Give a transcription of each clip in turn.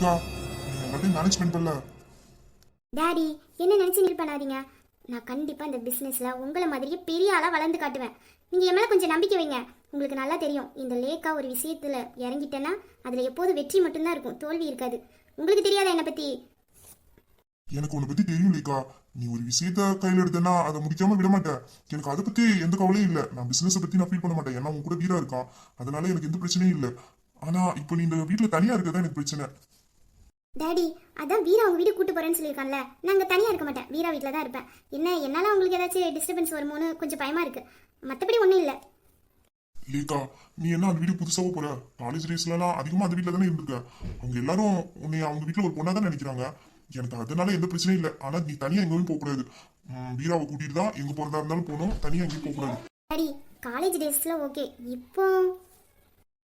அக்கா நீ எல்லாத்தையும் மேனேஜ்மெண்ட் பண்ணல டாடி என்ன நினைச்சு நீல் பண்ணாதீங்க. நான் கண்டிப்பா இந்த பிசினஸ்ல உங்களை மாதிரியே பெரிய ஆளா வளர்ந்து காட்டுவேன். நீங்க என் மேல கொஞ்சம் நம்பிக்கை வைங்க. உங்களுக்கு நல்லா தெரியும். இந்த லேக்கா ஒரு விஷயத்துல இறங்கிட்டேன்னா அதுல எப்போதும் வெற்றி மட்டும்தான் இருக்கும். தோல்வி இருக்காது. உங்களுக்கு தெரியாதா என்னை பத்தி? எனக்கு உன்னை பத்தி தெரியும் லேக்கா நீ ஒரு விஷயத்த கையில எடுத்தனா அதை முடிக்காம விட மாட்டேன் எனக்கு அதை பத்தி எந்த கவலையும் இல்ல. நான் பிசினஸ் பத்தி நான் ஃபீல் பண்ண மாட்டேன். ஏன்னா உன் கூட வீரா இருக்கான். அதனால எனக்கு எந்த பிரச்சனையும் இல்ல. ஆனா இப்போ நீ இந்த வீட்டுல தனியா இருக்கதான் எனக்கு பிரச்சனை. டாடி அதான் வீரா அவங்க வீடு கூட்டு போறேன்னு சொல்லியிருக்கான்ல. நான் அங்க தனியா இருக்க மாட்டேன். வீரா வீட்டில் தான் இருப்பேன். என்ன என்னால உங்களுக்கு ஏதாச்சும் டிஸ்டர்பன்ஸ் வருமோன்னு கொஞ்சம் பயமா இருக்கு. மற்றபடி ஒன்றும் இல்லை. லேக்கா நீ என்ன அந்த வீடு புதுசாக போற? காலேஜ் டேஸ்லலாம் அதிகமா அந்த வீட்டில் தானே இருந்திருக்க. அவங்க எல்லாரும் உன்னை அவங்க வீட்டில் ஒரு பொண்ணா தான் நினைக்கிறாங்க. எனக்கு அதனால எந்த பிரச்சனையும் இல்லை. ஆனா நீ தனியா எங்கேயும் போகக்கூடாது வீராவை கூட்டிட்டு தான் எங்க போறதா இருந்தாலும் போகணும். தனியா எங்கேயும் போகக்கூடாது டாடி காலேஜ் டேஸ்ல ஓகே இப்போ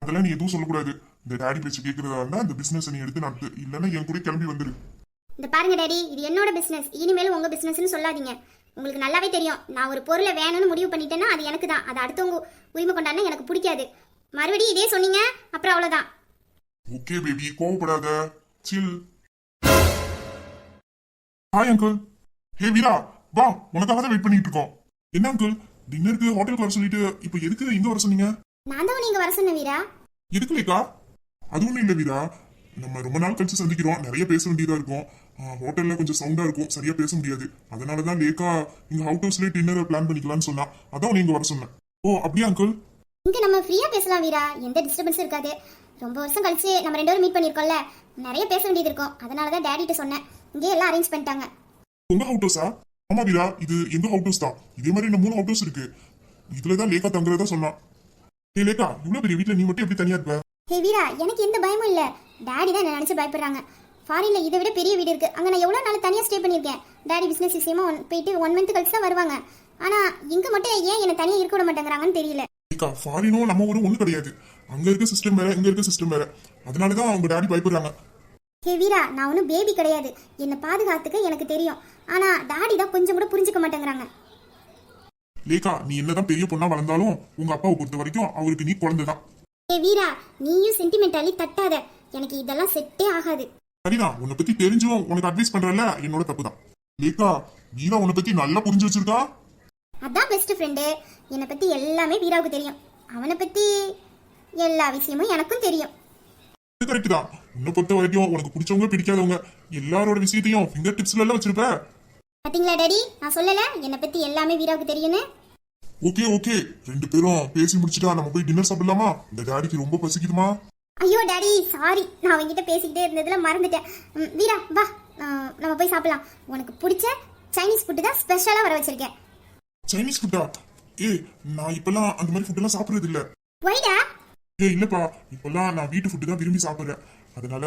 அதெல்லாம் நீ எதுவும் சொல்லக்கூடாது இந்த டாடி பேச்சு கேட்கறதா இருந்தா இந்த பிசினஸ் நீ எடுத்து நடத்து. இல்லைன்னா என் கூட கிளம்பி வந்துரு. இந்த பாருங்க டாடி இது என்னோட பிசினஸ் இனிமேல் உங்க பிசினஸ்னு சொல்லாதீங்க. உங்களுக்கு நல்லாவே தெரியும். நான் ஒரு பொருளை வேணும்னு முடிவு பண்ணிட்டேன்னா அது எனக்கு தான். அது அடுத்தவங்க உரிமை கொண்டாடினா எனக்கு பிடிக்காது. மறுபடியும் இதே சொன்னீங்க அப்புறம் அவ்வளோதான் ஓகே பேபி கோவப்படாத. சில் ஹாய் அங்கிள் ஹே வீரா வா. உனக்காக தான் வெயிட் பண்ணிட்டு இருக்கோம். என்ன அங்கிள் டின்னருக்கு ஹோட்டலுக்கு வர சொல்லிட்டு இப்போ எதுக்கு இங்க வர சொன்னீங்க? நான் தான் நீங்க வர சொன்ன வீரா. எதுக்கு லேக்கா அது ஒண்ணும் இல்ல வீரா. நம்ம ரொம்ப நாள் கழிச்சு சந்திக்கிறோம். நிறைய பேச வேண்டியதா இருக்கும். ஹோட்டல்ல கொஞ்சம் சவுண்டா இருக்கும். சரியா பேச முடியாது. அதனால தான் லேக்கா இங்க அவுட் ஹவுஸ்லயே டின்னர் பிளான் பண்ணிக்கலாம்னு சொன்னா. அதான் நீங்க வர சொன்னேன். ஓ அப்படியா அங்கிள் இங்க நம்ம ஃப்ரீயா பேசலாம் வீரா. எந்த டிஸ்டர்பன்ஸும் இருக்காது. ரொம்ப வருஷம் கழிச்சு நம்ம ரெண்டு பேரும் மீட் பண்ணியிருக்கோம்ல. நிறைய பேச வேண்டியது இருக்கும். அதனால தான் டேடிட்ட சொன்னேன். இங்கே எல்லாம் அரேஞ்ச் பண்ணிட்டாங்க. உங்க அவுட் ஹவுஸா ஆமா வீரா. இது எங்க அவுட் ஹவுஸ் தான். இதே மாதிரி இன்னும் மூணு அவுட் ஹவுஸ் இருக்கு. இதுலதான் லேக்கா தங்குறதா சொன்னான். ஏ லேக்கா இவ்வளவு பெரிய வீட்டுல நீ மட்டும் எப்படி தனியா இருப்ப? ஹே வீரா எனக்கு எந்த பயமும் இல்லை. டாடி தான் என்ன நினச்சி பயப்படுறாங்க. ஃபாரின்ல இதை விட பெரிய வீடு இருக்கு. அங்கே நான் எவ்வளோ நாள் தனியாக ஸ்டே பண்ணியிருக்கேன். டாடி பிஸ்னஸ் விஷயமா ஒன் போயிட்டு ஒன் மந்த் கழிச்சு தான் வருவாங்க. ஆனால் இங்கே மட்டும் ஏன் என்னை தனியாக இருக்க விட மாட்டேங்கிறாங்கன்னு தெரியல. லேக்கா ஃபாரினும் நம்ம ஊரும் ஒண்ணு கிடையாது. அங்க இருக்க சிஸ்டம் வேற இங்க இருக்க சிஸ்டம் வேற. அதனாலதான் அவங்க டாடி பயப்படுறாங்க. ஹே வீரா நான் ஒன்றும் பேபி கிடையாது. என்னை பாதுகாத்துக்க எனக்கு தெரியும். ஆனால் டாடி தான் கொஞ்சம் கூட புரிஞ்சுக்க மாட்டேங்கிறாங்க. லேக்கா நீ என்னதான் பெரிய பொண்ணா வளர்ந்தாலும் உங்க அப்பாவை பொறுத்த வரைக்கும் அவருக்கு நீ குழந்தைதான். ஹே வீரா நீயும் சென்டிமெண்டாலி தட்டாத. எனக்கு இதெல்லாம் செட்டே ஆகாது. சரிதான் உன்னை பத்தி தெரிஞ்சும் உனக்கு அட்வைஸ் பண்றல என்னோட தப்பு தான் லேக்கா வீரா உன்னை பத்தி நல்லா புரிஞ்சு வச்சிருக்கா? அதான் பெஸ்ட் ஃப்ரெண்டு என்னை பற்றி எல்லாமே வீராவுக்கு தெரியும். அவனை பற்றி எல்லா விஷயமும் எனக்கும் தெரியும். இது கரெக்ட் தான். உன்னை பொறுத்த வரைக்கும் உனக்கு பிடிச்சவங்க பிடிக்காதவங்க எல்லாரோட விஷயத்தையும் ஃபிங்கர் டிப்ஸ்ல எல்லாம் வச்சிருப்ப. பாத்தீங்களா டாடி? நான் சொல்லல என்னை பத்தி எல்லாமே வீராவுக்கு தெரியும்னு? Okay okay. ரெண்டு பேரும் பேசி முடிச்சுட்டா நம்ம போய் டின்னர் சாப்பிடலாமா? இந்த டாடிக்கு ரொம்ப பசிக்குதுமா. ஐயோ டாடி சாரி நான் அவங்ககிட்ட பேசிக்கிட்டே இருந்ததுல மறந்துட்டேன். வீரா வா. நம்ம போய் சாப்பிடலாம். உனக்கு பிடிச்ச சைனீஸ் ஃபுட்டு தான் ஸ்பெஷலாக வர வச்சிருக்கேன். சைனீஸ் ஃபுட்டா ஏ நான் இப்பெல்லாம் அந்த மாதிரி ஃபுட் எல்லாம் சாப்பிடுறது இல்ல. ஒய்டா ஏ இல்லப்பா. இப்பெல்லாம் நான் வீட்டு ஃபுட்டு தான் விரும்பி சாப்பிடுறேன். அதனால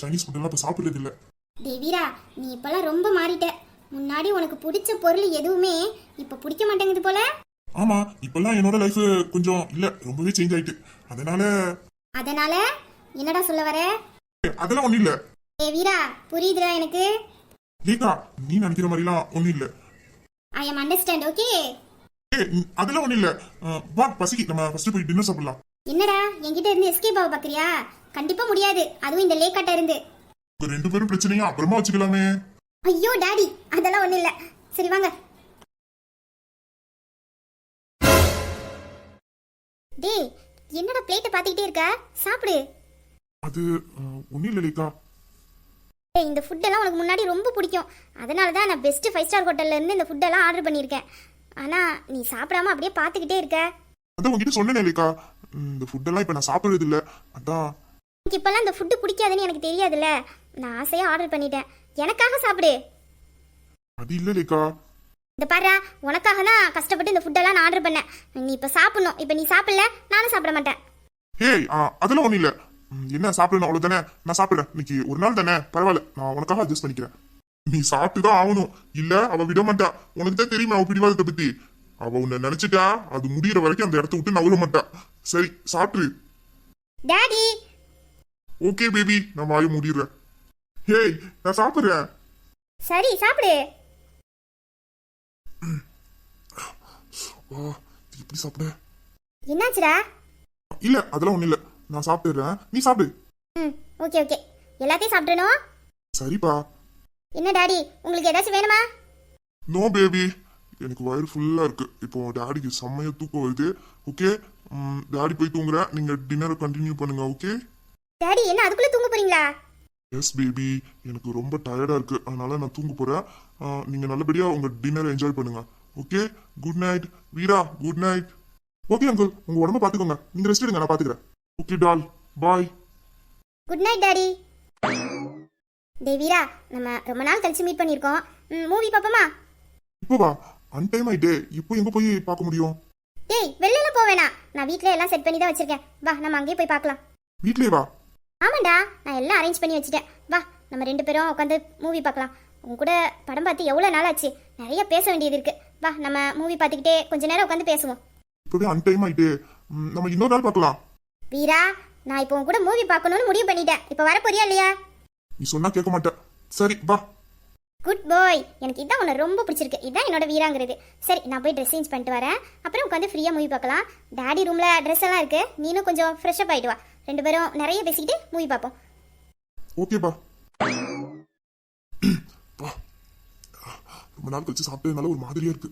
சைனீஸ் ஃபுட் எல்லாம் இப்ப சாப்பிடுறது இல்ல. டே வீரா நீ இப்பெல்லாம் ரொம்ப மாறிட்ட. முன்னாடி உனக்கு பிடிச்ச பொருள் எதுவுமே இப்போ பிடிக்க மாட்டேங்குது போல. ஆமா இப்பெல்லாம் என்னோட லைஃப் கொஞ்சம் இல்ல ரொம்பவே சேஞ்ச் ஆயிட்டு. அதனால அதனால என்னடா சொல்ல வர? அதெல்லாம் ஒண்ணும் இல்ல. ஏ வீரா புரியுதுடா எனக்கு? லேக்கா நீ நினைக்கிற மாதிரிலாம் ஒண்ணும் இல்ல. ஐ எம் அண்டர்ஸ்டாண்ட் ஓகே அதெல்லாம் ஒண்ணும் இல்ல. வா பசிக்கு. நம்ம ஃபர்ஸ்ட் போய் டின்னர் சாப்பிடலாம். என்னடா என்கிட்ட இருந்து எஸ்கேப் ஆக பாக்குறியா? கண்டிப்பா முடியாது. அதுவும் இந்த லேக்காட்ட இருந்து. ரெண்டு பேரும் பிரச்சனையும் அப்புறமா வச்சுக்கலாமே. ஐயோ டாடி அதெல்லாம் ஒண்ணும் இல்ல. சரி வாங்க. டேய் என்னடா பிளேட்டை பார்த்துக்கிட்டே இருக்க? சாப்பிடு. அது ஒண்ணும் இல்ல லேக்கா டேய் இந்த ஃபுட்டெல்லாம் உனக்கு முன்னாடி ரொம்ப பிடிக்கும். அதனால தான் நான் பெஸ்ட் ஃபைவ் ஸ்டார் ஹோட்டல்ல இருந்து இந்த ஃபுட்டெல்லாம் ஆர்டர் பண்ணியிருக்கேன். ஆனா நீ சாப்பிடாம அப்படியே பார்த்துக்கிட்டே இருக்க. அதான் உங்ககிட்ட சொன்னேனே லேக்கா இந்த ஃபுட்டெல்லாம் இப்ப நான் சாப்பிடுறது இல்ல. அதான். எனக்கு இப்பெல்லாம் இந்த ஃபுட்டு பிடிக்காதுன்னு எனக்கு தெரியாதுல்ல. நான் ஆசையாக ஆர்டர் பண்ணிட்டேன். எனக்காக சாப்பிடு. அது இல்ல லேக்கா இந்த பாரு உனக்காக தான் கஷ்டப்பட்டு இந்த ஃபுட்டெல்லாம் நான் ஆர்டர் பண்ணேன். நீ இப்போ சாப்பிடணும். இப்போ நீ சாப்பிடல நானும் சாப்பிட மாட்டேன். ஏய் அதெல்லாம் ஒண்ணும் இல்ல. என்ன சாப்பிடணும் அவ்வளவுதானே நான் சாப்பிடுறேன். இன்னைக்கு ஒரு நாள் தானே? பரவாயில்ல நான் உனக்காக அட்ஜஸ்ட் பண்ணிக்கிறேன். நீ சாப்பிட்டு தான் ஆகணும். இல்ல அவ விட மாட்டா. உனக்கு தான் தெரியுமா அவ பிடிவாதத்தை பத்தி. அவ உன்னை நினைச்சிட்டா அது முடியிற வரைக்கும் அந்த இடத்த விட்டு நவர மாட்டா சரி சாப்பிட்டு டாடி ஓகே பேபி நான் வாயை மூடிடுறேன். ஏய் நான் சாப்பிடுறேன். சரி சாப்பிடு. இது எப்படி சாப்பிட என்னாச்சுடா? இல்ல அதெல்லாம் ஒண்ணும் இல்ல. நான் சாப்பிட்டுறேன். நீ சாப்பிடு. ம் ஓகே ஓகே. எல்லாத்தையும் சாப்பிடணும்? சரிப்பா. என்ன டாடி உங்களுக்கு ஏதாச்சும் வேணுமா? நோ பேபி எனக்கு வயிறு ஃபுல்லா இருக்கு. இப்போ டாடிக்கு செம்மையா தூக்கம் வருது. ஓகே டாடி போய் தூங்குறேன் நீங்க டின்னரை கண்டினியூ பண்ணுங்க ஓகே டாடி என்ன அதுக்குள்ள தூங்க போறீங்களா? எஸ் பேபி எனக்கு ரொம்ப டயர்டா இருக்கு. அதனால நான் தூங்க போறேன். நீங்க நல்லபடியா உங்க டின்னரை என்ஜாய் பண்ணுங்க. Okay good night Veera good night okay uncle உங்க உடம்ப பாத்துக்கோங்க. நீங்க ரெஸ்ட் எடுங்க நான் பாத்துக்கிறேன். Okay doll bye good night daddy டேய் வீரா நம்ம ரொம்ப நாள் கழிச்சு மீட் பண்ணியிருக்கோம். மூவி பார்ப்போமா இப்போ வா. அன்டைம் ஆயிட்டே. இப்போ எங்க போய் பார்க்க முடியும்? டேய் வெளியில போவேனா நான் வீட்ல எல்லாம் செட் பண்ணி தான் வச்சிருக்கேன். வா நம்ம அங்கேயே போய் பார்க்கலாம். வீட்லயே வா. ஆமாண்டா நான் எல்லாம் அரேஞ்ச் பண்ணி வச்சுட்டேன். வா நம்ம ரெண்டு பேரும் உட்காந்து மூவி பார்க்கலாம். உங்க கூட படம் பார்த்து எவ்வளோ நாள் ஆச்சு நிறைய பேச வேண்டியது இருக்கு. வா நம்ம மூவி பார்த்துக்கிட்டே கொஞ்ச நேரம் உட்காந்து பேசுவோம். இப்பவே அன்டைம் ஆயிட்டே. ம், நம்ம இன்னொரு நாள் பார்க்கலாம். வீரா நான் இப்போ கூட மூவி பார்க்கணும்னு முடிவு பண்ணிட்டேன். இப்போ வர போறியா இல்லையா? நீ சொன்னா கேட்க மாட்டேன். சரி வா. குட் பாய் எனக்கு இதான் உன்னை ரொம்ப பிடிச்சிருக்கு. இதான் என்னோட வீராங்கிறது. சரி நான் போய் ட்ரெஸ் சேஞ்ச் பண்ணிட்டு வரேன். அப்புறம் உட்காந்து ஃப்ரீயாக மூவி பார்க்கலாம். டாடி ரூமில் ட்ரெஸ் எல்லாம் இருக்கு. நீனும் கொஞ்சம் ஃப்ரெஷ்அப் ஆயிட்டு வா. ரெண்டு பேரும் நிறைய பேசிக்கிட்டு மூவி பார்ப்போம். ஓகேப்பா பா ரொம்ப நாள் கழிச்சு சாப்பிட்டதுனால ஒரு மாதிரியா இருக்கு.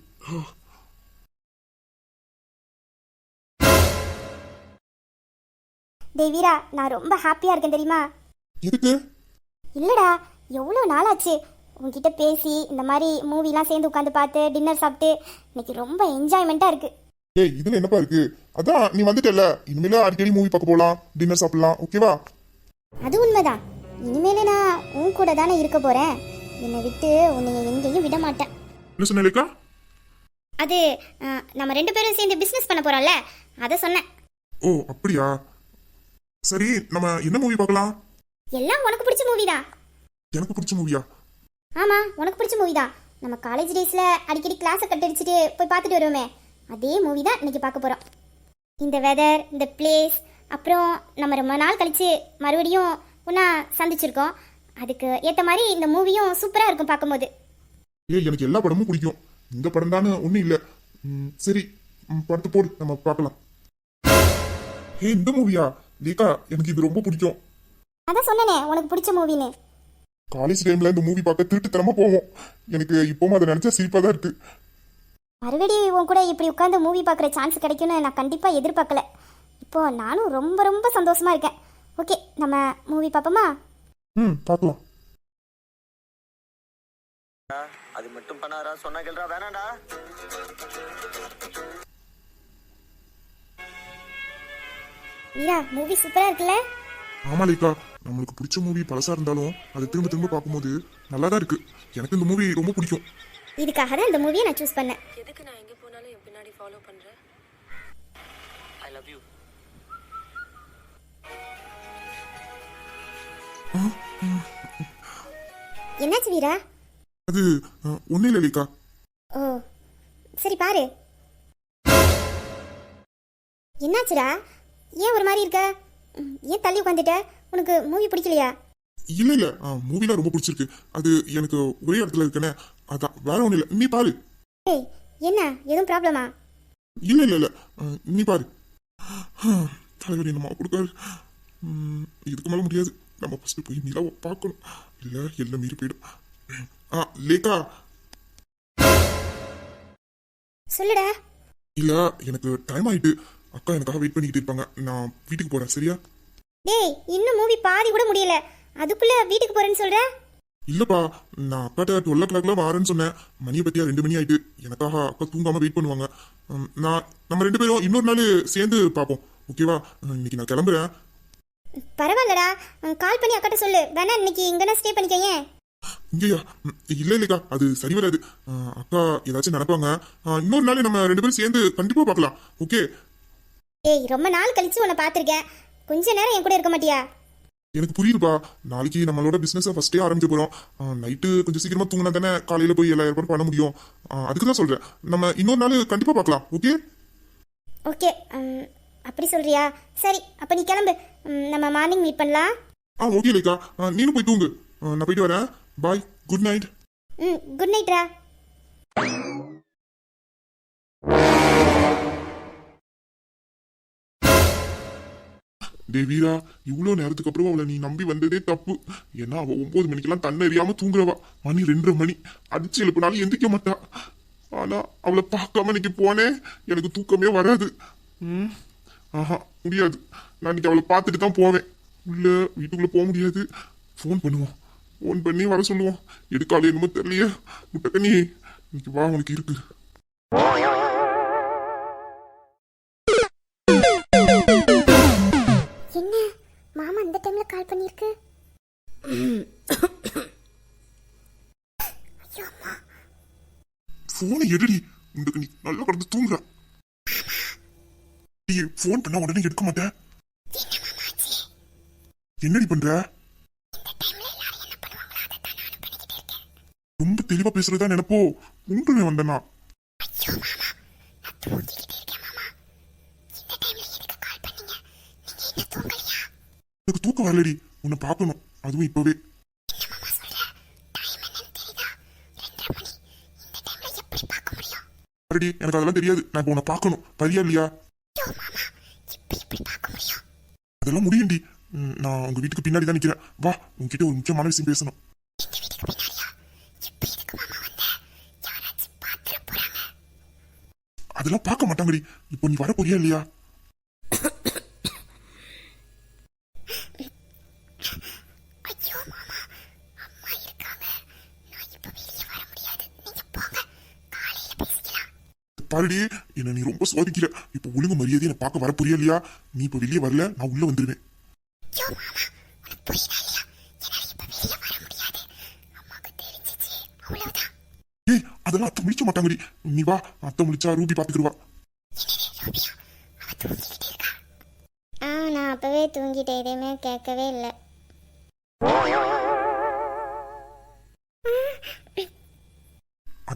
டேய் வீரா நான் ரொம்ப ஹாப்பியாக இருக்கேன் தெரியுமா? எதுக்கு? இல்லடா எவ்வளோ நாள் ஆச்சு உன்கிட்ட பேசி இந்த மாதிரி மூவிலாம் சேர்ந்து உட்காந்து பார்த்து டின்னர் சாப்பிட்டு இன்னைக்கு ரொம்ப என்ஜாய்மெண்ட்டாக இருக்கு. ஏய் இதுல என்னப்பா இருக்கு? அதான் நீ வந்துட்டல இனிமேல அடிக்கடி மூவி பார்க்க போலாம் டின்னர் சாப்பிடலாம் ஓகேவா அது உண்மைதான். இனிமேல நான் உன் கூட தானே இருக்க போறேன். என்னை விட்டு உன்னை எங்கேயும் விட மாட்டேன். என்ன அது நம்ம ரெண்டு பேரும் சேர்ந்து பிஸ்னஸ் பண்ண போறோம்ல அதை சொன்னேன். ஓ அப்படியா? சரி நம்ம என்ன மூவி பார்க்கலாம்? எல்லாம் உனக்கு பிடிச்ச மூவி தான். எனக்கு பிடிச்ச மூவியா ஆமா உனக்கு பிடிச்ச மூவி தான். நம்ம காலேஜ் டேஸ்ல அடிக்கடி கிளாஸை கட்டடிச்சிட்டு போய் பார்த்துட்டு வருவோமே. அதே மூவி தான் இன்னைக்கு பார்க்க போறோம். இந்த வெதர் இந்த பிளேஸ் அப்புறம் நம்ம ரொம்ப நாள் கழிச்சு மறுபடியும் ஒன்றா சந்திச்சிருக்கோம். அதுக்கு ஏற்ற மாதிரி இந்த மூவியும் சூப்பராக இருக்கும் பார்க்கும்போது. ஏய் எனக்கு எல்லா படமும் பிடிக்கும். இந்த படம் தானே ஒன்றும் இல்லை சரி. படத்தை போடு. நம்ம பார்க்கலாம். ஏய் இந்த மூவியா? லேக்கா எனக்கு இது ரொம்ப பிடிக்கும். அதான் சொன்னனே உனக்கு பிடிச்ச மூவின்னு. காலேஜ் டைம்ல இந்த மூவி பார்க்க திருட்டுத்தனமா போவோம். எனக்கு இப்பவும் அதை நினைச்சா சிரிப்பா தான் இருக்கு. மறுபடி உன் கூட இப்படி உட்காந்து மூவி பார்க்குற சான்ஸ் கிடைக்கும்னு நான் கண்டிப்பாக எதிர்பார்க்கல. இப்போ நானும் ரொம்ப ரொம்ப சந்தோஷமா இருக்கேன். ஓகே நம்ம மூவி பார்ப்போமா? ம் பார்க்கலாம். அது மட்டும் பண்ணாரா சொன்னா கேள்றா வேணாண்டா வீரா மூவி சூப்பராக இருக்குல்ல? ஆமா லேக்கா நம்மளுக்கு பிடிச்ச மூவி பழசா இருந்தாலும் அதை திரும்ப திரும்ப பார்க்கும்போது நல்லா தான் இருக்கு. எனக்கு இந்த மூவி ரொம்ப பிடிக்கும். இதுக்காக தான் இந்த மூவியை நான் சூஸ் பண்ணேன். எதுக்கு நான் எங்க போனாலும் என் பின்னாடி ஃபாலோ பண்ற? ஐ லவ் யூ என்னாச்சு வீரா? அது ஒன்றும் இல்லை லேக்கா ஓ சரி பாரு. என்னாச்சுடா? ஏன் ஒரு மாதிரி இருக்க? ம், ஏன் தள்ளி உட்காந்துட்ட உனக்கு மூவி பிடிக்கலையா? இல்ல இல்ல. மூவிலாம் ரொம்ப பிடிச்சிருக்கு. அது எனக்கு ஒரே இடத்துல இருக்கனே. அதான் வேற ஒன்றும் இல்லை. நீ பாரு. ஏய் என்ன? எதுவும் ப்ராப்ளமா இல்ல இல்ல இல்ல. அஹ், நீ பாரு. தலைவலி நம்ம கொடுக்காரு. ம், இதுக்கு மேல முடியாது. நம்ம ஃபர்ஸ்ட் போய் நிலாவை பார்க்கணும். இல்ல எல்லாம் மீறி போயிடும்? ஆ லேக்கா சொல்லுடா. இல்ல எனக்கு டைம் ஆயிட்டு. அக்கா எனக்காக வெயிட் பண்ணிக்கிட்டு இருப்பாங்க. நான் வீட்டுக்கு போறேன் சரியா? டேய் இன்னும் மூவி பாதி கூட முடியல. அதுக்குள்ள வீட்டுக்கு போறேன்னு சொல்ற? இல்லப்பா நான் அக்காட்ட டுவெல் ஓ கிளாக்ல வரேன்னு சொன்னேன். மணியை பத்தியா ரெண்டு மணி ஆயிட்டு. எனக்காக அக்கா தூங்காம வெயிட் பண்ணுவாங்க. நான் நம்ம ரெண்டு பேரும் இன்னொரு நாள் சேர்ந்து பார்ப்போம். ஓகேவா இன்னைக்கு நான் கிளம்புறேன். பரவாயில்லடா. கால் பண்ணி அக்காட்ட சொல்லு. வேணா இன்னைக்கு இங்கன ஸ்டே பண்ணிக்கங்க இங்கேயா? ம், இல்ல இல்லக்கா. அது சரி வராது. அக்கா ஏதாச்சும் நடப்பாங்க. இன்னொரு நாள் நம்ம ரெண்டு பேரும் சேர்ந்து கண்டிப்பா பார்க்கலாம். ஓகே? ஏய் ரொம்ப நாள் கழிச்சு உன்னை பார்த்துருக்கேன். கொஞ்ச நேரம் என் கூட இருக்க மாட்டியா? எனக்கு புரியுதுப்பா. நாளைக்கு நம்மளோட பிசினஸ் ஃபர்ஸ்டே ஆரம்பிக்க போறோம். நைட்டு கொஞ்சம் சீக்கிரமா தூங்கினா தானே காலையில போய் எல்லா ஏற்பாடும் பண்ண முடியும். அதுக்கு தான் சொல்றேன். நம்ம இன்னொரு நாள் கண்டிப்பா பார்க்கலாம். ஓகே? ஓகே. அப்படி சொல்றியா? சரி அப்ப நீ கிளம்பு. ம், நம்ம மார்னிங் மீட் பண்ணலாம். ஆ ஓகே லேக்கா ஆ, நீனும் போய் தூங்கு. ஆ, நான் போயிட்டு வரேன். பாய் குட் நைட் ம் குட் நைட்ரா டே வீரா இவ்வளோ நேரத்துக்கு அப்புறம் அவளை நீ நம்பி வந்ததே தப்பு. ஏன்னா அவ ஒன்பது மணிக்கெல்லாம் தண்ணி எறியாம தூங்குறவா. மணி ரெண்டரை மணி. அடிச்சு எழுப்பினாலும் எந்திரிக்க மாட்டா. ஆனா அவளை பார்க்காம இன்னைக்கு போனேன். எனக்கு தூக்கமே வராது. ம். ஆஹா முடியாது. நான் இன்னைக்கு அவளை பார்த்துட்டு தான் போவேன். உள்ள வீட்டுக்குள்ள போக முடியாது. ஃபோன் பண்ணுவோம். ஃபோன் பண்ணி வர சொல்லுவோம். எடுக்காலே என்னமோ தெரியலையே. முட்டக்கண்ணி இன்னைக்கு வா உனக்கு இருக்கு. என்ன? மாமா இந்த டைம்ல கால் பண்ணிருக்கு ஐயோ அம்மா. போனை எடுடி. நீ நல்லா கடந்து தூங்குற. நீ ஃபோன் பண்ண உடனே எடுக்க மாட்டேன் என்னடி பண்ற? ரொம்ப தெளிவா பேசுறதா நினைப்போ? உண்டுமே வந்தனா? எனக்கு தூக்கம் வரலடி. உன்னை பார்க்கணும். அதுவும் இப்பவே. எனக்கு அதெல்லாம் தெரியாது. நான் இப்போ உன்னை பார்க்கணும். பரியா இல்லையா? அதெல்லாம் முடியும்டி. நான் உங்க வீட்டுக்கு பின்னாடி தான் நிக்கிறேன். வா உன்கிட்ட ஒரு முக்கியமான விஷயம் பேசணும். அதெல்லாம் பார்க்க மாட்டாங்கடி. இப்போ நீ வர போறியா இல்லையா ஐயோ மாமா அம்மா இருக்காங்க நான் இப்ப வெளியே வர முடியாது நீங்க போங்க காலையில பேசிக்கலாம் பாருடி என்ன நீ ரொம்ப சோதிக்கிற. இப்போ ஒழுங்கு மரியாதை என்ன பார்க்க வர போறியா இல்லையா? நீ இப்போ வெளியே வரல நான் உள்ள வந்துருவேன். ஏய் அதெல்லாம் அத்தை முடிக்க மாட்டாங்கடி. நீ வா அத்தை முடிச்சா ரூபி பாத்துக்கிடுவா ஆ நான் அப்பவே தூங்கிட்டேன். எதையுமே கேட்கவே இல்லை.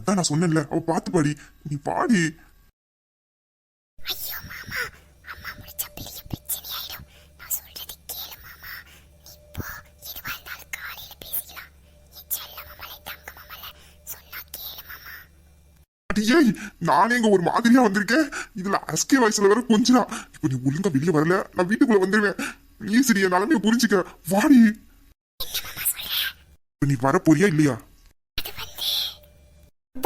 அதான் நான் சொன்னேன்ல. அவ பாத்து பாடி. நீ பாடி. ஏய் நானே இங்க ஒரு மாதிரியா வந்திருக்கேன். இதுல அஸ்கே வயசுல வேற கொஞ்சம் இப்போ நீ ஒழுங்கா வெளியே வரல. நான் வீட்டுக்குள்ள வந்துருவேன். ப்ளீஸ் என் நிலைமைய புரிஞ்சுக்க. வாடி. நீ வர போறியா இல்லையா?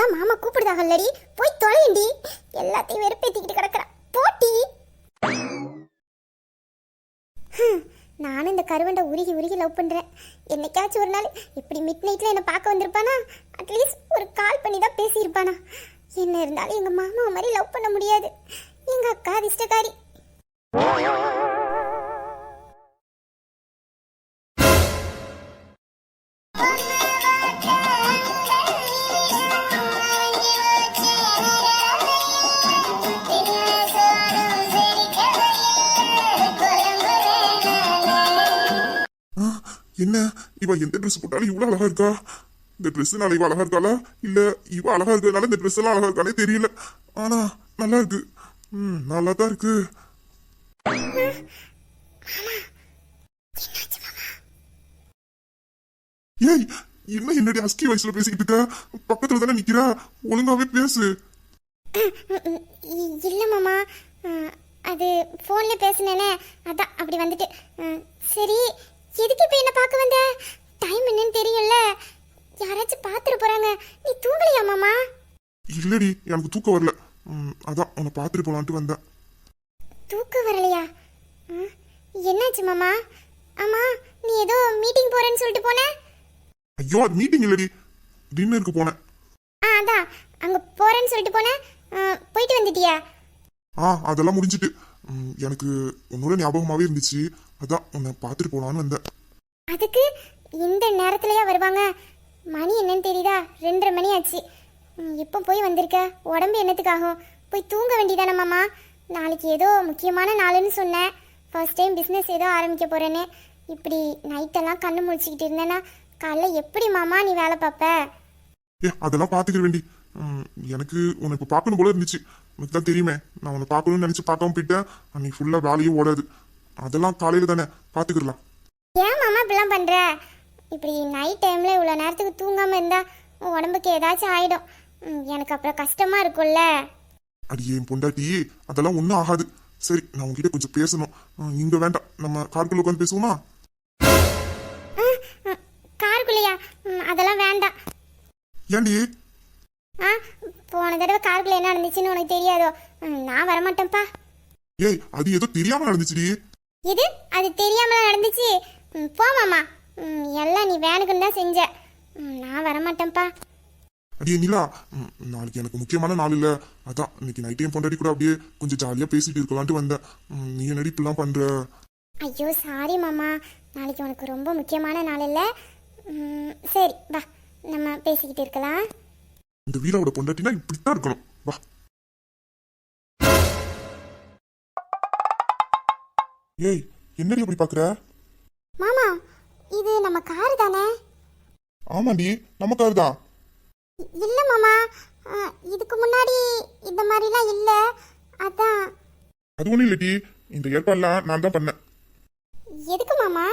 அதான் மாமா கூப்பிடுதாகல்லடி. போய் தொலைண்டி எல்லாத்தையும் வெறுப்பேத்திக்கிட்டு கிடக்குறா. போட்டி. ஹம், நானும் இந்த கருவண்டை உருகி உருகி லவ் பண்றேன். என்னைக்காச்சும் ஒரு நாள் இப்படி மிட் நைட்ல என்னை பார்க்க வந்திருப்பானா? அட்லீஸ்ட் ஒரு கால் பண்ணி தான் பேசியிருப்பானா? என்ன இருந்தாலும் எங்கள் மாமா மாதிரி லவ் பண்ண முடியாது. எங்க அக்கா அதிர்ஷ்டக்காரி. என்ன? இவ எந்த ட்ரெஸ் போட்டாலும் இவ்வளோ அழகா இருக்கா? இந்த ட்ரெஸ்னால இவ அழகா இருக்காளா? இல்ல இவ அழகா இருக்கிறதுனால இந்த ட்ரெஸ் எல்லாம் அழகா இருக்கானே தெரியல. ஆனா நல்லா இருக்கு. ம் நல்லா தான் இருக்கு. ஏய் என்ன என்னடி அஸ்கி வயசுல பேசிக்கிட்டு இருக்க? பக்கத்துல தானே நிக்கிறா? ஒழுங்காவே பேசு. இல்ல மாமா. அது ஃபோன்ல பேசினேனே. அதான் அப்படி வந்துட்டு. சரி எதுக்கு இப்போ என்ன பார்க்க வந்த? டைம் என்னன்னு தெரியும்ல யாராச்சும் பார்த்துட்டு போறாங்க. நீ தூங்கலையா மாமா? இல்லடி எனக்கு தூக்கம் வரல. ம், அதான் உன்னை பார்த்துட்டு போலான்ட்டு வந்தேன். தூக்கம் வரலையா? அஹ், என்னாச்சு மாமா? ஆமா நீ ஏதோ மீட்டிங் போறேன்னு சொல்லிட்டு போன? ஐயோ அது மீட்டிங் இல்லடி. டின்னருக்கு போனேன். ஆ அதான் அங்க போறேன்னு சொல்லிட்டு போன? அஹ், போயிட்டு வந்துட்டியா? ஆ அதெல்லாம் முடிஞ்சிட்டு. ம், எனக்கு உன்னோட ஞாபகமாவே இருந்துச்சு. அதான் உன்னை பார்த்துட்டு போலான்னு வந்தேன். அதுக்கு இந்த நேரத்துலயா வருவாங்க? மணி என்னன்னு தெரியுதா? ரெண்டரை மணி ஆச்சு. இப்போ போய் வந்திருக்க? உடம்பு என்னத்துக்காகும்? போய் தூங்க வேண்டியதானே மாமா? நாளைக்கு ஏதோ முக்கியமான நாளுன்னு சொன்னேன். ஃபர்ஸ்ட் டைம் பிஸ்னஸ் ஏதோ ஆரம்பிக்க போறேன்னு. இப்படி நைட்டெல்லாம் கண்ணு முழிச்சிக்கிட்டு இருந்தேன்னா காலைல எப்படி மாமா நீ வேலை பார்ப்ப? ஏ அதெல்லாம் பார்த்துக்கிற வேண்டி. எனக்கு உன்னை இப்போ பார்க்கணும் போல இருந்துச்சு. உனக்கு தான் தெரியுமே. நான் உன்னை பார்க்கணும்னு நினச்சி பார்க்காம போயிட்டேன். அன்னைக்கு ஃபுல்லாக வேலையே ஓடாது. அதெல்லாம் காலையில் தானே. பார்த்துக்கிடலாம் ஏன் மாமா இப்படிலாம் பண்ற? இப்படி நைட் டைம்ல இவ்வளோ நேரத்துக்கு தூங்காம இருந்தா உன் உடம்புக்கு ஏதாச்சும் ஆயிடும். ம், எனக்கு அப்புறம் கஷ்டமா இருக்கும்ல. அடி என் பொண்டாட்டி அதெல்லாம் ஒன்றும் ஆகாது. சரி நான் உங்ககிட்ட கொஞ்சம் பேசணும். ம், இங்க வேண்டாம். நம்ம காருக்குள்ள உட்காந்து பேசுவோமா? காருக்குள்ளையா? ம், அதெல்லாம் வேண்டாம். ஏண்டி? ஆ போன தடவை காருக்குள்ள என்ன நடந்துச்சுன்னு உனக்கு தெரியாதோ? ம், நான் வரமாட்டேன்ப்பா. ஏய் அது ஏதோ தெரியாம நடந்துச்சுடி. இது அது தெரியாமல நடந்துச்சு. போ மாமா. எல்லாம் நீ வேணுக்குன்னு தான் செஞ்ச. நான் வரமாட்டேன்ப்பா. அடியே நிலா. நாளைக்கு எனக்கு முக்கியமான நாள் இல்ல. அதான் இன்னைக்கு நைட் டைம் பொண்டாடி கூட அப்படியே கொஞ்சம் ஜாலியா பேசிட்டு இருக்கலான்ட்டு வந்தேன். நீ என்னடி இப்படிலாம் பண்ற? ஐயோ சாரி மாமா. நாளைக்கு உனக்கு ரொம்ப முக்கியமான நாள் இல்லை. சரி வா. நம்ம பேசிக்கிட்டு இருக்கலாம். இந்த வீராவோட பொண்டாட்டினா இப்படித்தான் இருக்கணும். வா. ஏய் என்னடி அப்படி பாக்குற? மாமா இது நம்ம காரு தானே? ஆமாண்டி நம்ம கார் தான். இல்ல மாமா இதுக்கு முன்னாடி இந்த மாதிரிலாம் இல்ல. அதான். அது ஒண்ணும் இல்லடி இந்த ஏற்பாடுலாம் நான் தான் பண்ணேன். எதுக்கு மாமா?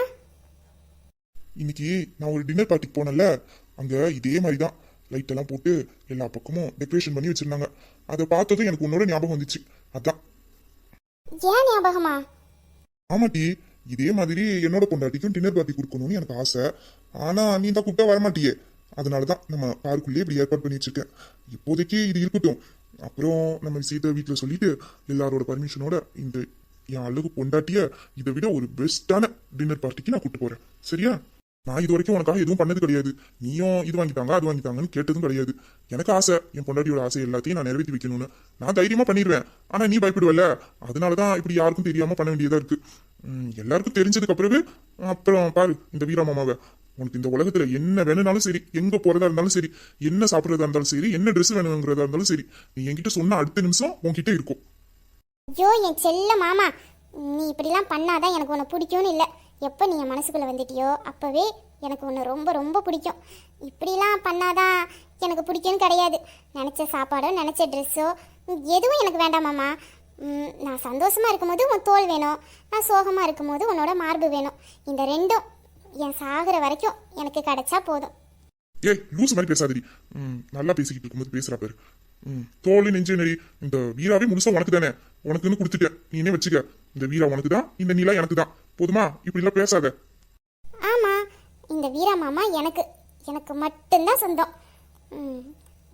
இன்னைக்கு நான் ஒரு டின்னர் பார்ட்டிக்கு போனேன்ல அங்க இதே மாதிரி தான் லைட் எல்லாம் போட்டு எல்லா பக்கமும் டெக்கரேஷன் பண்ணி வச்சிருந்தாங்க. அதை பார்த்ததும் எனக்கு உன்னோட ஞாபகம் வந்துச்சு. அதான். ஏன் ஞாபகமா? ஆமாட்டி இதே மாதிரி என்னோட பொண்டாட்டிக்கும் டின்னர் பார்ட்டி கொடுக்கணும்னு எனக்கு ஆசை. ஆனா நீ தான் கூப்பிட்டா வரமாட்டியே. அதனால தான் நம்ம காருக்குள்ளேயே இப்படி ஏற்பாடு பண்ணி வச்சிருக்கேன் இப்போதைக்கு இது இருக்கட்டும். அப்புறம் நம்ம விஷயத்த வீட்டில் சொல்லிட்டு எல்லாரோட பர்மிஷனோட இந்த என் அழகு பொண்டாட்டிய இதை விட ஒரு பெஸ்ட்டான டின்னர் பார்ட்டிக்கு நான் கூப்பிட்டு போறேன். சரியா? நான் இது வரைக்கும் உனக்காக எதுவும் பண்ணது கிடையாது. நீயும் இது வாங்கிட்டாங்க அது வாங்கிட்டாங்கன்னு கேட்டதும் கிடையாது. எனக்கு ஆசை என் பொண்டாட்டியோட ஆசை எல்லாத்தையும் நான் நிறைவேற்றி வைக்கணும்னு. நான் தைரியமா பண்ணிடுவேன். ஆனா நீ பயப்படுவல்ல. அதனால தான் இப்படி யாருக்கும் தெரியாம பண்ண வேண்டியதா இருக்கு. எல்லாருக்கும் தெரிஞ்சதுக்கு பிறகு அப்புறம் பாரு இந்த வீராமாமாவை உனக்கு இந்த உலகத்துல என்ன வேணும்னாலும் சரி எங்க போறதா இருந்தாலும் சரி என்ன சாப்பிட்றதா இருந்தாலும் சரி என்ன ட்ரெஸ் வேணுங்கிறதா இருந்தாலும் சரி நீ என்கிட்ட சொன்ன அடுத்த நிமிஷம் உன்கிட்ட இருக்கும். ஐயோ என் செல்ல மாமா நீ இப்படிலாம் பண்ணாதான் எனக்கு உன்னை பிடிக்கும்னு இல்லை. எப்போ நீ என் மனசுக்குள்ளே வந்துட்டியோ அப்போவே எனக்கு உன்னை ரொம்ப ரொம்ப பிடிக்கும். இப்படிலாம் பண்ணாதான் எனக்கு பிடிக்கும்னு கிடையாது. நினச்ச சாப்பாடோ நினச்ச ட்ரெஸ்ஸோ எதுவும் எனக்கு வேண்டாமாம்மா நான் சந்தோஷமாக இருக்கும்போது உன் தோல் வேணும். நான் சோகமாக இருக்கும்போது உன்னோட மார்பு வேணும். இந்த ரெண்டும் என் சாகிற வரைக்கும் எனக்கு கிடைச்சா போதும். ஏய் லூஸ் மாதிரி பேசாதடி. ம், நல்லா பேசிக்கிட்டு இருக்கும்போது பேசுகிறா பேர். ம், தோல் நெஞ்சு நெறி இந்த வீராவே முழுசா உனக்கு தானே. உனக்குன்னு கொடுத்துட்டேன் நீனே வச்சுக்க. இந்த வீரா உனக்கு தான் இந்த நிலா எனக்கு தான். போதுமா? இப்படி எல்லாம் பேசாத. ஆமாம் இந்த வீரா மாமா எனக்கு. எனக்கு மட்டும்தான் சொந்தம்.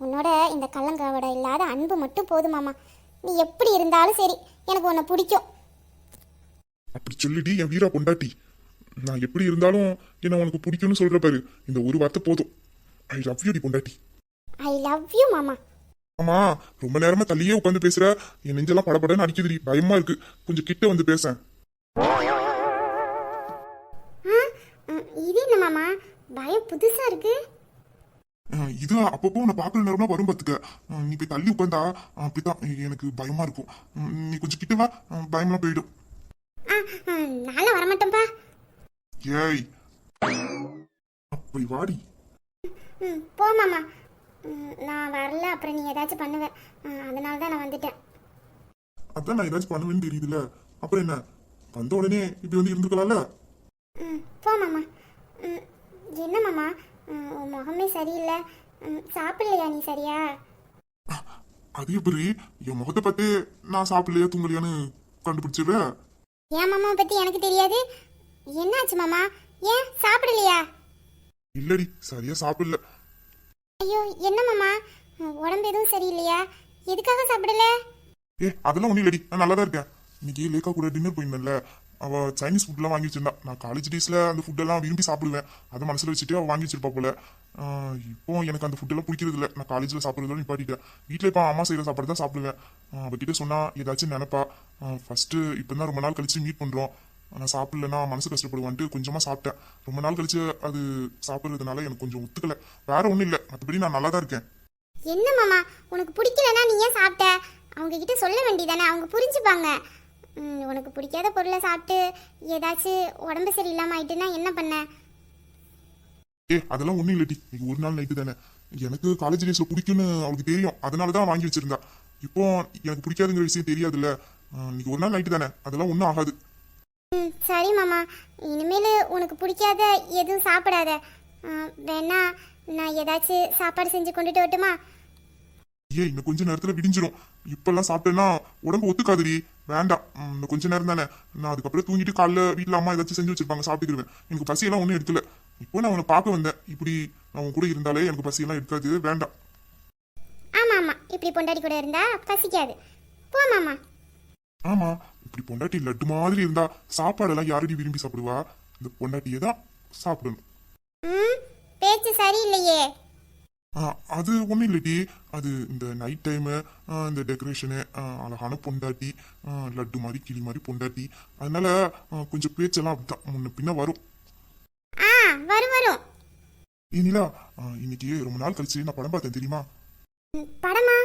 உன்னோட இந்த கள்ளங்காவோட இல்லாத அன்பு மட்டும் போதும் மாமா. நீ எப்படி இருந்தாலும் சரி. எனக்கு உன்னை பிடிக்கும். அப்படி சொல்லிடி என் வீரா பொண்டாட்டி. நான் எப்படி இருந்தாலும் என்ன உனக்கு பிடிக்கும்னு சொல்ற பாரு. இந்த ஒரு வார்த்தை போதும். ஐ லவ் யூ டி பொண்டாட்டி. ஐ லவ் யூ மாமா. ஆமா ரொம்ப நேரமா தள்ளியே உட்காந்து பேசுற. என் நெஞ்செல்லாம் படபடன்னு அடிக்குதுடி. பயமா இருக்கு. கொஞ்சம் கிட்ட வந்து பேச. இது என்ன மாமா? பயம் புதுசாக இருக்கு. இது அப்பப்போ உன்னை பார்க்குற நேரம்லாம் வரும் பார்த்துக்க நீ போய் தள்ளி உட்காந்தா அப்படித்தான் எனக்கு பயமா இருக்கும். நீ கொஞ்சம் கிட்ட வா. பயம்லாம் போயிடும். நான்லாம் வரமாட்டேன்ப்பா. ஏய். அப்படி வாடி. போ மாமா. நான் வரல அப்புறம் நீ ஏதாச்சும் பண்ணுவேன் ஆ, அதனால தான் நான் வந்துட்டேன். அதான் நான் ஏதாச்சும் பண்ணுவேன்னு தெரியுதுல்ல. அப்புறம் என்ன? வந்த உடனே இப்படி வந்து இருந்துக்கலாம்ல ம் போ மாமா. என்ன மாமா? உன் முகமே சரியில்லை. சாப்பிடலையா நீ சரியா? அது எப்படி? என் முகத்தை பார்த்து நான் சாப்பிடலையா தூங்கலையான்னு கண்டுபிடிச்சிடுற ஏன் மாமாவை பற்றி எனக்கு தெரியாது? என்னாச்சு மாமா? ஏன் சாப்பிடலையா? இல்லடி சரியா சாப்பிடல. ஐயோ என்ன மாமா? உடம்பு எதுவும் சரியில்லையா? எதுக்காக சாப்பிடல? ஏ அதெல்லாம் ஒன்றும் இல்லடி. நான் நல்லா தான் இருக்கேன். இன்னைக்கு லேக்கா கூட டின்னர் போயிருந்தேன்ல. அவ சைனீஸ் ஃபுட்லாம் வாங்கி வச்சிருந்தா. நான் காலேஜ் டேஸ்ல அந்த ஃபுட்டெல்லாம் விரும்பி சாப்பிடுவேன். அதை மனசுல வச்சுட்டு அவ வாங்கி வச்சிருப்பா போல. இப்போ எனக்கு அந்த ஃபுட்டெல்லாம் பிடிக்கிறது இல்லை. நான் காலேஜ்ல சாப்பிடுறதோட நிப்பாட்டிட்டேன். வீட்டில் இப்போ அம்மா செய்யற சாப்பாடு தான் சாப்பிடுவேன். அவகிட்ட சொன்னா ஏதாச்சும் நினைப்பா. ஃபர்ஸ்ட் இப்போ தான் ரொம்ப நாள் கழிச்சு மீட் பண்றோம். நான் சாப்பிடலன்னா மனசு கஷ்டப்படுவான்ட்டு கொஞ்சமா சாப்பிட்டேன். ரொம்ப நாள் கழிச்சு அது சாப்பிடுறதுனால எனக்கு கொஞ்சம் ஒத்துக்கல. வேற ஒன்றும் இல்லை. மற்றபடி நான் நல்லா தான் இருக்கேன். என்ன மாமா? உனக்கு பிடிக்கலன்னா நீ ஏன் சாப்பிட்ட? அவங்க கிட்ட சொல்ல வேண்டியதானே? அவங்க புரிஞ்சுப்பாங்க. உனக்கு பிடிக்காத பொருளை சாப்பிட்டு ஏதாச்சும் உடம்பு சரியில்லாம ஆயிட்டுன்னா என்ன பண்ண? ஏ அதெல்லாம் ஒண்ணும் இல்லடி. இன்னைக்கு ஒரு நாள் நைட்டு தானே. எனக்கு காலேஜ் டேஸ்ல பிடிக்கும்னு அவளுக்கு தெரியும். அதனால தான் வாங்கி வச்சிருந்தா. இப்போ எனக்கு பிடிக்காதுங்கிற விஷயம் தெரியாதுல்ல. இன்னைக்கு ஒரு நாள் நைட்டு தானே. அதெல்லாம் ஒன்றும் ஆகாது. ம் சரி மாமா. இனிமேல் உனக்கு பிடிக்காத எதுவும் சாப்பிடாத. வேணா நான் ஏதாச்சும் சாப்பாடு செஞ்சு கொண்டுட்டு வரட்டுமா? ஏ இன்னும் கொஞ்ச நேரத்துல விடிஞ்சிரும். இப்பெல்லாம் சாப்பிட்டேன்னா உடம்பு ஒத்துக்காதுடி. வேண்டாம். இன்னும் கொஞ்ச நேரம் தானே. நான் அதுக்கப்புறம் தூங்கிட்டு காலைல வீட்டில் அம்மா ஏதாச்சும் செஞ்சு வச்சிருப்பாங்க சாப்பிட்டுக்கிருவேன். எனக்கு பசியெல்லாம் ஒன்றும் எடுக்கல. இப்போ நான் அவனை பார்க்க வந்தேன். இப்படி நான் உன் கூட இருந்தாலே எனக்கு பசியெல்லாம் எடுக்காது. வேண்டாம். ஆமா ஆமா. இப்படி பொண்டாட்டி கூட இருந்தா பசிக்காது. போ மாமா. ஆமா. இப்படி பொண்டாட்டி லட்டு மாதிரி இருந்தா சாப்பாடெல்லாம் யாரடி விரும்பி சாப்பிடுவா? இந்த பொண்டாட்டியை தான் சாப்பிடணும். பேச்சு சரியில்லையே. அது ஒன்றும் இல்லடி. அது இந்த நைட் டைமு இந்த டெக்கரேஷனு அழகான பொண்டாட்டி லட்டு மாதிரி கிளி மாதிரி பொண்டாட்டி. அதனால கொஞ்சம் பேச்செல்லாம் அப்படிதான் முன்ன பின்ன வரும். வரும் வரும். இனிலா இன்னைக்கு ரொம்ப நாள் கழிச்சு நான் படம் பார்த்தேன் தெரியுமா? படமா?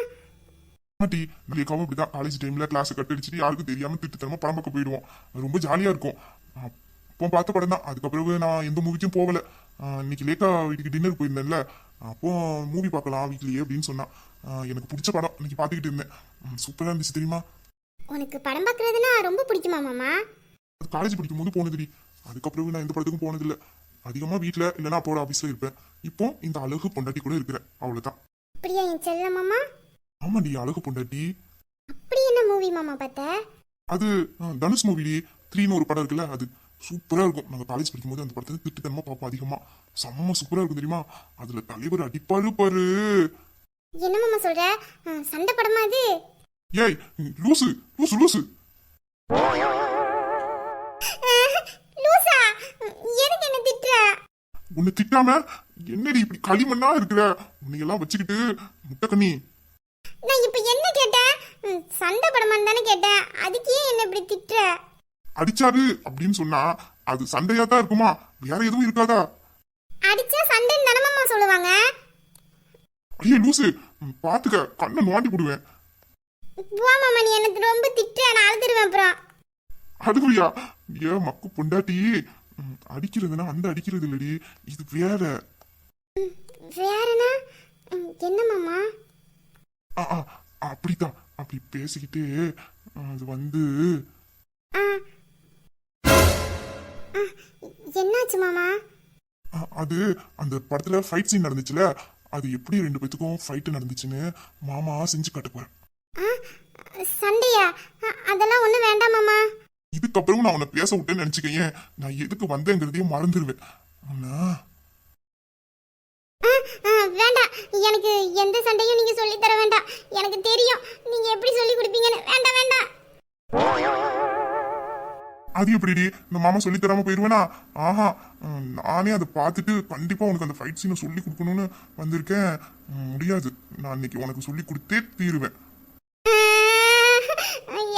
ஆமாட்டி நாளைக்காவும் அப்படிதான் காலேஜ் டைம்ல கிளாஸ் கட் அடிச்சுட்டு யாருக்கும் தெரியாம திட்டுத்தனமா படம் பார்க்க போயிடுவோம். ரொம்ப ஜாலியா இருக்கும். அப்போ பார்த்த படம் தான். அதுக்கப்புறம் நான் எந்த மூவிக்கும் போகல. இன்னைக்கு லேக்கா வீட்டுக்கு டின்னர் போயிருந்தேன்ல. அப்போ மூவி பார்க்கலாம் வீட்லயே அப்படின்னு சொன்னான். எனக்கு பிடிச்ச படம். இன்னைக்கு பார்த்துக்கிட்டு இருந்தேன். ம், சூப்பரா இருந்துச்சு தெரியுமா? உனக்கு படம் பார்க்கறதுனா ரொம்ப பிடிக்குமா மாமா? காலேஜ் படிக்கும் போது போனதுடி அதுக்கப்புறம் நான் எந்த படத்துக்கும் போனதில்ல. அதிகமா வீட்ல இல்லைன்னா அப்போட ஆஃபீஸ்ல இருப்பேன். இப்போ இந்த அழகு பொண்டாட்டி கூட இருக்கிறேன். அவ்வளவுதான். அப்படியா என் செல்ல மாமா? ஆமாடி அழகு பொண்டாட்டி. அப்படி என்ன மூவி மாமா பார்த்த? அது அஹ், தனுஷ் மூவி த்ரீன்னு ஒரு படம் இருக்குல்ல அது சூப்பரா இருக்கும். நாங்க காலேஜ் படிக்கும்போது அந்த படத்தை திட்டுத்தனமா பார்ப்போம் அதிகமா. செம்ம சூப்பரா இருக்கும் தெரியுமா? அதுல தலைவர் அடிப்பாரு பாரு. என்ன மாமா சொல்ற? ஆ, சண்டை படமா அது? ஏய் லூசு லூசு லூசு. லூசா? எதுக்கு என்ன திட்டுற? உன்னை திட்டாம என்னடி இப்படி களிமண்ணா இருக்கிற? உன்னையெல்லாம் வச்சுக்கிட்டு முட்டைக்கண்ணி நான் இப்ப என்ன கேட்டேன் சண்டை படமான்னு தானே கேட்டேன் அதுக்கு என்ன இப்படி திட்டுற? அடிச்சாரு அப்படின்னு சொன்னா அது சண்டையா தான் இருக்குமா? வேற எதுவும் இருக்காதா? அடிச்சா சண்டைன்னு தானே மாமா சொல்லுவாங்க. ஐயே லூசு. பாத்துக்க கண்ணை நோண்டி போடுவேன். போ மாமா நீ எனக்கு ரொம்ப திட்டுற? நான் அழுதுருவேன் அப்புறம். அதுக்குயா ஏன் மக்கு பொண்டாட்டி. அடிக்கிறதுனா அந்த அடிக்கிறது இல்லடி இது வேற. வேறனா? என்ன மாமா? ஆ, அப்படித்தான். அப்படி பேசிக்கிட்டு அது வந்து என்னாச்சு மாமா? அது அந்த படத்துல ஃபைட் சீன் நடந்துச்சுல அது எப்படி ரெண்டு பேத்துக்கும் ஃபைட் நடந்துச்சுன்னு மாமா செஞ்சு காட்ட போறேன் ஆ சண்டையா? அதெல்லாம் ஒன்றும் வேண்டாம் மாமா. இதுக்கப்புறம் நான் உன்னை பேச விட்டேன்னு நினைச்சுக்கேன் நான் எதுக்கு வந்தேங்கிறதையே மறந்துடுவேன் ஆனா வேண்டாம். எனக்கு எந்த சண்டையும் நீங்க சொல்லி தர வேண்டாம். எனக்கு தெரியும். நீங்க எப்படி சொல்லி கொடுப்பீங்கன்னு. வேண்டாம் வேண்டாம். அது எப்படிடி? இந்த மாமா சொல்லி தராம போயிருவேனா ஆஹா. நானே அதை பார்த்துட்டு கண்டிப்பா உனக்கு அந்த ஃபைட் சீனை சொல்லி கொடுக்கணும்னு வந்திருக்கேன். முடியாது. நான் இன்னைக்கு உனக்கு சொல்லி கொடுத்தே தீருவேன்.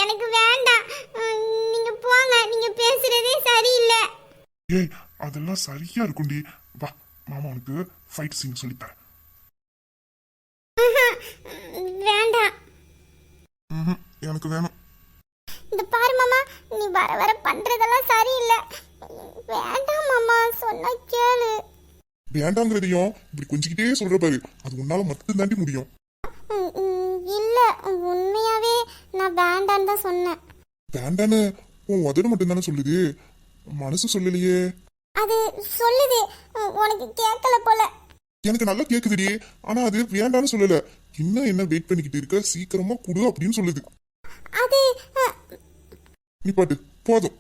எனக்கு வேண்டாம். நீங்க போங்க. நீங்க பேசுறதே சரியில்லை. ஏய் அதெல்லாம் சரியா இருக்கும்டி. வா மாமா உனக்கு ஃபைட் சீன் சொல்லி தரேன். வேண்டாம். எனக்கு வேணும். இந்த பாரு மாமா நீ வர வர பண்றதெல்லாம் சரியில்லை. வேண்டாம் மாமா சொன்னா கேளு. வேண்டாங்கிறதையும் இப்படி கொஞ்சிக்கிட்டே சொல்ற பாரு. அது உன்னால மட்டும் தாண்டி முடியும். இல்ல. உண்மையாவே நான் வேண்டான்னு தான் சொன்னேன். வேண்டான்னு உன் உதடு மட்டும் தானே சொல்லுது? மனசு சொல்லலையே. அது சொல்லுது. உனக்கு கேட்கல போல. எனக்கு நல்லா கேக்குதுடி. ஆனா அது வேண்டான்னு சொல்லல. இன்னும் என்ன வெயிட் பண்ணிக்கிட்டு இருக்க? சீக்கிரமா குடு அப்படின்னு சொல்லுது. அது அ, நீ பாட்டு போதும்.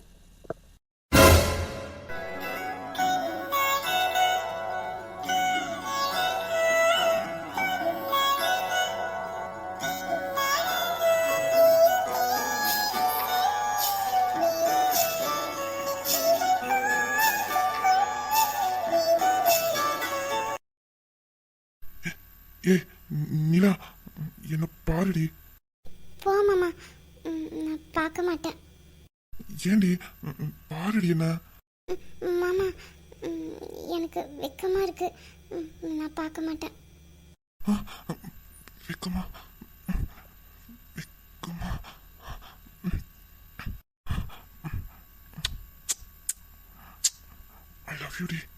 ஐ